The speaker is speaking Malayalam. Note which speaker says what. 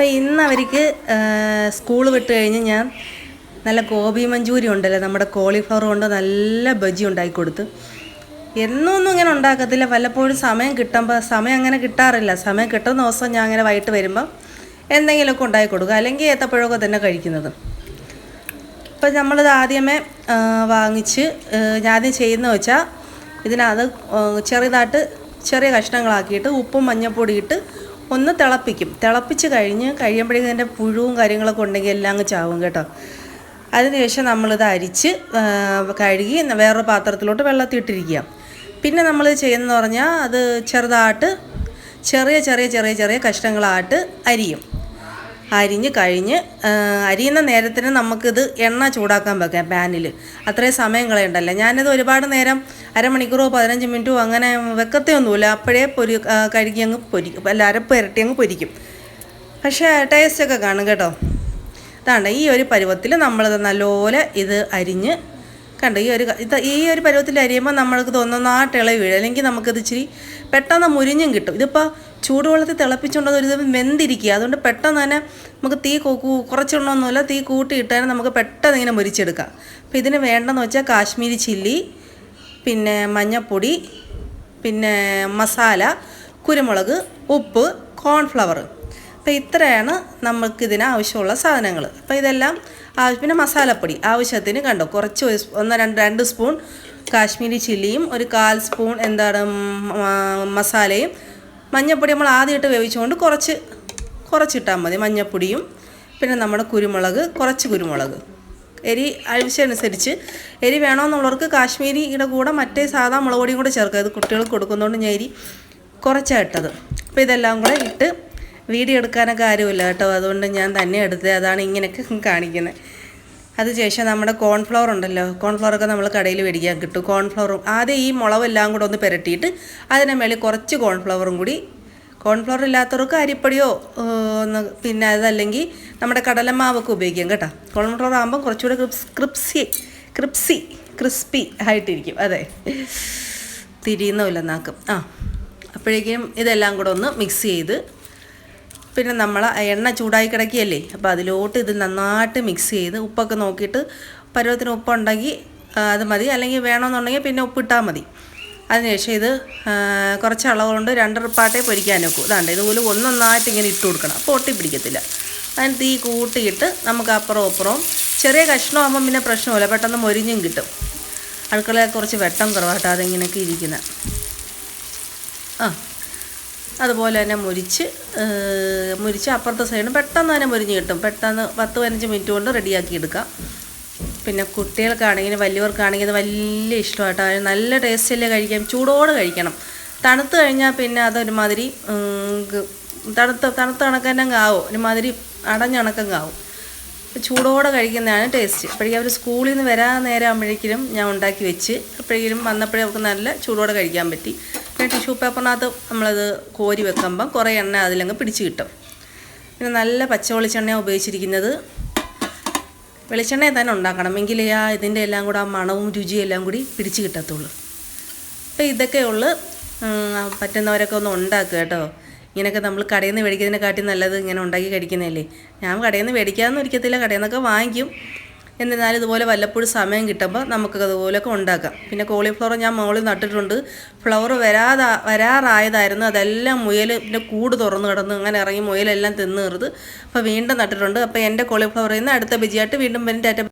Speaker 1: അപ്പം ഇന്ന് അവർക്ക് സ്കൂൾ വിട്ട് കഴിഞ്ഞ് ഞാൻ നല്ല ഗോബി മഞ്ചൂരി ഉണ്ടല്ലോ നമ്മുടെ കോളിഫ്ലവർ കൊണ്ട് നല്ല ബജി ഉണ്ടാക്കി കൊടുത്ത് എന്നൊന്നും ഇങ്ങനെ ഉണ്ടാക്കത്തില്ല വല്ലപ്പോഴും സമയം കിട്ടുമ്പോൾ സമയം അങ്ങനെ കിട്ടാറില്ല. സമയം കിട്ടുന്ന ദിവസം ഞാൻ അങ്ങനെ വൈകിട്ട് വരുമ്പോൾ എന്തെങ്കിലുമൊക്കെ ഉണ്ടാക്കി കൊടുക്കുക അല്ലെങ്കിൽ ഏത്തപ്പഴമൊക്കെ തന്നെ കഴിക്കുന്നത്. ഇപ്പം നമ്മളിത് ആദ്യമേ വാങ്ങിച്ച് ആദ്യം ചെയ്യുന്ന വെച്ചാൽ ഇതിനകത്ത് ചെറുതായിട്ട് ചെറിയ കഷ്ണങ്ങളാക്കിയിട്ട് ഉപ്പും മഞ്ഞൾപ്പൊടി ഇട്ട് ഒന്ന് തിളപ്പിക്കും. തിളപ്പിച്ച് കഴിഞ്ഞ് കഴിയുമ്പോഴേക്കും ഇതിന്റെ പുഴുവും കാര്യങ്ങളൊക്കെ ഉണ്ടെങ്കിൽ എല്ലാം അങ്ങ് ചാവും കേട്ടോ. അതിനുശേഷം നമ്മളിത് അരിച്ച് കഴുകി വേറൊരു പാത്രത്തിലോട്ട് വെള്ളത്തിൽ ഇട്ടിരിക്കുക. പിന്നെ നമ്മൾ ചെയ്യുന്നതെന്ന് പറഞ്ഞാൽ അത് ചെറുതായിട്ട് ചെറിയ ചെറിയ ചെറിയ ചെറിയ കഷ്ണങ്ങളായിട്ട് അരിയും. അരിഞ്ഞ് കഴിഞ്ഞ് അരിയുന്ന നേരത്തിന് നമുക്കിത് എണ്ണ ചൂടാക്കാൻ വെക്കാം പാനിൽ അത്രയും സമയം കളയണ്ടല്ലോ? ഞാനിത് ഒരുപാട് നേരം അരമണിക്കൂറോ പതിനഞ്ച് മിനിറ്റോ അങ്ങനെ വെക്കത്തെയൊന്നുമില്ല. അപ്പോഴേ പൊരി കഴുകി അങ്ങ് പൊരിക്കും അല്ല അരപ്പ് ഇരട്ടി അങ്ങ് പൊരിക്കും. പക്ഷേ ടേസ്റ്റൊക്കെ കാണും കേട്ടോ. ഇതാണ്ട് ഈ ഒരു പരുവത്തിൽ നമ്മളത് നല്ലപോലെ ഇത് അരിഞ്ഞ് കണ്ടോ ഈ ഒരു ഇത് ഈ ഒരു പരുവത്തിൽ അരിയുമ്പോൾ നമ്മൾക്ക് തോന്നുന്നതായിട്ട് ഇള വീഴും. അല്ലെങ്കിൽ നമുക്കിത് ഇച്ചിരി പെട്ടെന്ന് മുരിഞ്ഞും കിട്ടും. ഇതിപ്പോൾ ചൂടുവെള്ളത്തിൽ തിളപ്പിച്ചുകൊണ്ട് ഒരു ദിവസം വെന്തിരിക്കുക. അതുകൊണ്ട് പെട്ടെന്ന് തന്നെ നമുക്ക് തീ കു- കു- കുറച്ചെണ്ണമൊന്നുമില്ല തീ കൂട്ടിയിട്ടാൽ നമുക്ക് പെട്ടെന്ന് ഇങ്ങനെ മുരിച്ചെടുക്കാം അപ്പോൾ ഇതിന് വേണ്ടെന്ന് വെച്ചാൽ കാശ്മീരി ചില്ലി പിന്നെ മഞ്ഞപ്പൊടി പിന്നെ മസാല കുരുമുളക് ഉപ്പ് കോൺഫ്ലവർ. അപ്പോൾ ഇത്രയാണ് നമുക്കിതിന് ആവശ്യമുള്ള സാധനങ്ങൾ. അപ്പോൾ ഇതെല്ലാം പിന്നെ മസാലപ്പൊടി ആവശ്യത്തിന് കണ്ടോ? കുറച്ച് ഒന്ന് രണ്ട് രണ്ട് സ്പൂൺ കാശ്മീരി ചില്ലിയും ഒരു കാൽ സ്പൂൺ എന്താണ് മസാലയും. മഞ്ഞപ്പൊടി നമ്മൾ ആദ്യമായിട്ട് വേവിച്ചുകൊണ്ട് കുറച്ച് കുറച്ചിട്ടാൽ മതി മഞ്ഞൾപ്പൊടിയും പിന്നെ നമ്മുടെ കുരുമുളക് കുറച്ച് കുരുമുളക്. എരി ആവശ്യമനുസരിച്ച് എരി വേണമെന്നുള്ളവർക്ക് കാശ്മീരിയുടെ കൂടെ മറ്റേ സാധാ മുളക് പൊടിയും കൂടെ ചേർക്കുക. ഇത് കുട്ടികൾക്ക് കൊടുക്കുന്നതുകൊണ്ട് ഞാൻ എരി കുറച്ചാണ് ഇട്ടത്. അപ്പോൾ ഇതെല്ലാം കൂടെ ഇട്ട് വീഡിയോ എടുക്കാനൊക്കെ കാര്യമില്ല കേട്ടോ. അതുകൊണ്ട് ഞാൻ തന്നെ എടുത്തത്. അതാണ് ഇങ്ങനെയൊക്കെ കാണിക്കുന്നത്. അതിനുശേഷം നമ്മുടെ കോൺഫ്ലവർ ഉണ്ടല്ലോ. കോൺഫ്ലവറൊക്കെ നമ്മൾ കടയിൽ മേടിക്കാൻ കിട്ടും. കോൺഫ്ലവറും ആദ്യം ഈ മുളവെല്ലാം കൂടെ ഒന്ന് പുരട്ടിയിട്ട് അതിനെ മേളിൽ കുറച്ച് കോൺഫ്ലവറും കൂടി കോൺഫ്ലവർ ഇല്ലാത്തവർക്ക് അരിപ്പൊടിയോ പിന്നെ അതല്ലെങ്കിൽ നമ്മുടെ കടലമാവൊക്കെ ഉപയോഗിക്കാം കേട്ടോ. കോൺഫ്ലവർ ആകുമ്പോൾ കുറച്ചുകൂടെ ക്രിപ്സ് ക്രിപ്സി ക്രിപ്സി ക്രിസ്പി ആയിട്ടിരിക്കും. അതെ. തിരിയുന്നില്ല നാക്കും ആ അപ്പോഴേക്കും ഇതെല്ലാം കൂടെ ഒന്ന് മിക്സ് ചെയ്ത് പിന്നെ നമ്മൾ എണ്ണ ചൂടായി കിടക്കുകയല്ലേ? അപ്പോൾ അതിലോട്ട് ഇത് നന്നായിട്ട് മിക്സ് ചെയ്ത് ഉപ്പൊക്കെ നോക്കിയിട്ട് പരുവത്തിന് ഉപ്പുണ്ടെങ്കിൽ അത് മതി. അല്ലെങ്കിൽ വേണമെന്നുണ്ടെങ്കിൽ പിന്നെ ഉപ്പിട്ടാൽ മതി. അതിനുശേഷം ഇത് കുറച്ച് അളവ് കൊണ്ട് രണ്ടരപ്പാട്ടേ പൊരിക്കാൻ വെക്കും. ഇതാണ്ട് ഇതുപോലെ ഒന്നൊന്നായിട്ട് ഇങ്ങനെ ഇട്ട് കൊടുക്കണം. അപ്പോൾ ഒട്ടി പിടിക്കത്തില്ല അതിന് തീ കൂട്ടിയിട്ട് നമുക്ക് അപ്പുറം അപ്പുറവും ചെറിയ കഷ്ണമാകുമ്പം പിന്നെ പ്രശ്നമില്ല. പെട്ടെന്ന് മൊരിഞ്ഞും കിട്ടും. അടുക്കളയെ കുറച്ച് വെട്ടം കുറവാട്ടോ അതിങ്ങനെയൊക്കെ ഇരിക്കുന്നത് ആ അതുപോലെ തന്നെ മുരിച്ച് മുരിച്ച് അപ്പുറത്തെ സൈഡും പെട്ടെന്ന് തന്നെ മുരിഞ്ഞ് കിട്ടും. പെട്ടെന്ന് പത്ത് പതിനഞ്ച് മിനിറ്റ് കൊണ്ട് റെഡിയാക്കി എടുക്കാം. പിന്നെ കുട്ടികൾക്കാണെങ്കിലും വലിയവർക്കാണെങ്കിലും അത് വലിയ ഇഷ്ടമായിട്ടോ അത് നല്ല ടേസ്റ്റല്ലേ കഴിക്കാം ചൂടോടെ കഴിക്കണം. തണുത്ത് കഴിഞ്ഞാൽ പിന്നെ അതൊരുമാതിരി തണുത്ത് തണുത്ത കണക്കന്നെ ആവും ഒരുമാതിരി അടഞ്ഞണക്കങ്ങ് ആവും ചൂടോടെ കഴിക്കുന്നതാണ് ടേസ്റ്റ്. അപ്പോഴേക്കും അവർ സ്കൂളിൽ നിന്ന് വരാൻ നേരം ആകുമ്പോഴേക്കും ഞാൻ ഉണ്ടാക്കി വെച്ച് അപ്പോഴേക്കും വന്നപ്പോഴേ അവർക്ക് നല്ല ചൂടോടെ കഴിക്കാൻ പറ്റി. പിന്നെ ടിഷ്യൂ പേപ്പറിനകത്ത് നമ്മളത് കോരി വെക്കുമ്പം കുറേ എണ്ണ അതിലങ്ങ് പിടിച്ച് കിട്ടും. പിന്നെ നല്ല പച്ച വെളിച്ചെണ്ണയാണ് ഉപയോഗിച്ചിരിക്കുന്നത്. വെളിച്ചെണ്ണയിൽ തന്നെ ഉണ്ടാക്കണം. എങ്കിലേ ആ ഇതിന്റെ എല്ലാം കൂടെ ആ മണവും രുചിയും എല്ലാം കൂടി പിടിച്ച് കിട്ടത്തുള്ളൂ. അപ്പോൾ ഇതൊക്കെ ഉള്ളു പറ്റുന്നവരൊക്കെ ഒന്ന് ഉണ്ടാക്കുക കേട്ടോ. ഇങ്ങനെയൊക്കെ നമ്മൾ കടയിൽ നിന്ന് മേടിക്കുന്നതിനെക്കാട്ടി നല്ലത് ഇങ്ങനെ ഉണ്ടാക്കി കഴിക്കുന്നതല്ലേ? ഞാൻ കടയിൽ നിന്ന് മേടിക്കാമെന്ന് ഒരിക്കത്തില്ല. കടയിൽ നിന്നൊക്കെ വാങ്ങിക്കും. എന്നിരുന്നാലും ഇതുപോലെ വല്ലപ്പോഴും സമയം കിട്ടുമ്പോൾ നമുക്ക് അതുപോലെയൊക്കെ ഉണ്ടാക്കാം. പിന്നെ കോളിഫ്ലവർ ഞാൻ മുകളിൽ നട്ടിട്ടുണ്ട്. ഫ്ലവർ വരാതാ വരാറായതായിരുന്നു. അതെല്ലാം മുയലിന്റെ കൂട് തുറന്നു കിടന്ന്. അങ്ങനെ ഇറങ്ങി മുയലെല്ലാം തിന്നേറുത് അപ്പോൾ വീണ്ടും നട്ടിട്ടുണ്ട്. അപ്പോൾ എന്റെ കോളിഫ്ലവറിൽ നിന്ന് അടുത്ത ബിജിയായിട്ട് വീണ്ടും വരും.